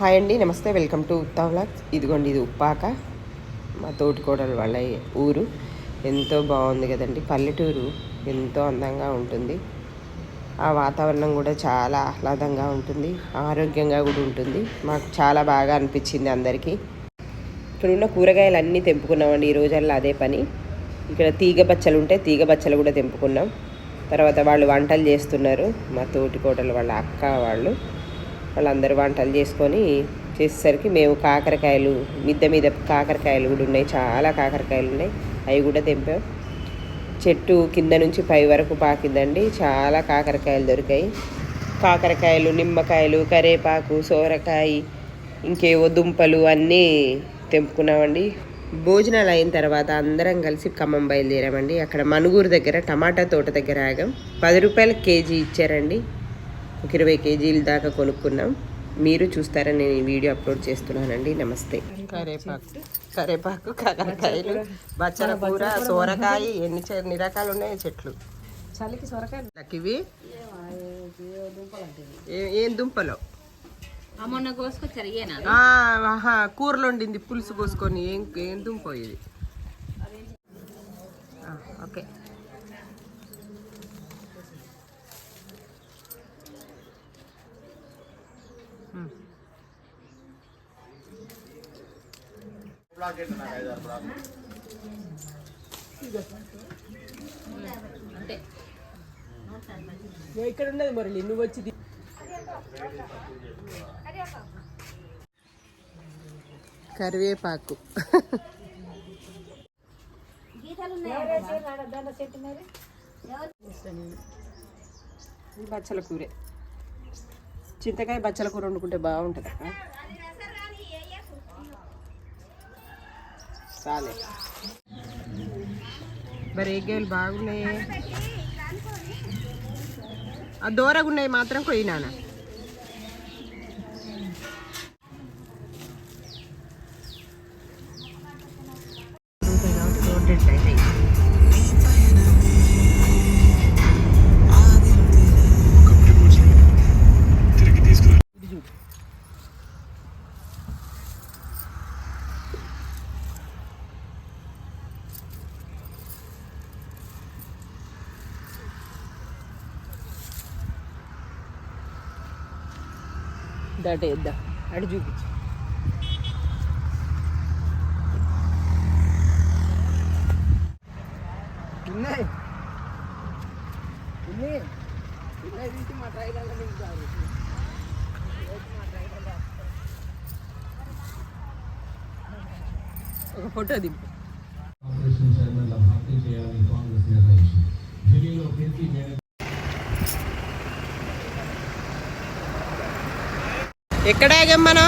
Hi అండి నమస్తే welcome to ఉత్తా vlogs. ఇదిగోండి ఇది ఉప్పాక మా తోటికోడలు వాళ్ళ ఊరు. ఎంతో బాగుంది కదండి పల్లెటూరు ఎంతో అందంగా ఉంటుంది. ఆ వాతావరణం కూడా చాలా ఆహ్లాదంగా ఉంటుంది ఆరోగ్యంగా కూడా ఉంటుంది. మాకు చాలా బాగా అనిపించింది అందరికీ. ఇక్కడ ఉన్న కూరగాయలు అన్నీ తెంపుకున్నామండి ఈ రోజుల్లో అదే పని. ఇక్కడ తీగ బచ్చలు ఉంటే తీగ బచ్చలు కూడా తెంపుకున్నాం. తర్వాత వాళ్ళు వంటలు చేస్తున్నారు మా తోటికోటలు వాళ్ళ అక్క వాళ్ళు. వాళ్ళందరూ వంటలు చేసుకొని చేసేసరికి మేము కాకరకాయలు మిద్ద మీద కాకరకాయలు కూడా ఉన్నాయి చాలా కాకరకాయలు ఉన్నాయి. అవి కూడా తెంపాం. చెట్టు కింద నుంచి పై వరకు పాకిందండి. చాలా కాకరకాయలు దొరికాయి. కాకరకాయలు నిమ్మకాయలు కరేపాకు సోరకాయ ఇంకేవో దుంపలు అన్నీ తెంపుకున్నామండి. భోజనాలు అయిన తర్వాత అందరం కలిసి ఖమ్మం బయలుదేరామండి. అక్కడ మనుగూరు దగ్గర టమాటా తోట దగ్గర ఆగాం. పది రూపాయల కేజీ ఇచ్చారండి. ఒక ఇరవై కేజీల దాకా కొనుక్కున్నాం. మీరు చూస్తారని నేను ఈ వీడియో అప్లోడ్ చేస్తున్నానండి. నమస్తే. కరేపాకు. కరేపాకు కాకరకాయలు బచ్చల కూర సోరకాయ ఎన్ని ఎన్ని రకాలు ఉన్నాయి? చెట్లు. చలికి సొరకాయ ఇవి. ఏ- ఏం దుంపలో? మొన్న కోసుకొచ్చారు ఇయేనా ఆ, ఆహా, కూరలో వండింది పులుసు పోసుకొని ఏం ఏం దుంపో ఇది? ఆ, ఓకే. అంటే ఇక్కడ ఉన్నది మరి నువ్వు వచ్చి కరివేపాకు. ఇది బచ్చల కూరే. చింతకాయ బచ్చల కూర వండుకుంటే బాగుంటుంది. చాలే. మరి ఏగేలు బాగున్నాయి ఆ దూరగా ఉన్నాయి మాత్రం కొయ్యినానా రోడ్డు అయితే ఇద్దా అడి చూపించు. ఉన్నాయి ఉన్నాయి ఉన్నాయి తీసి మా ట్రైలర్లో నింపుతారు ఒక ఫోటో దింపు. ఆపరేషన్ చైర్మన్ల భర్తీ చేయాలని కాంగ్రెస్ నిర్ణయించింది ఢిల్లీలో కీర్తి మేనేజ్ ఎక్కడ ఆగాం మనం?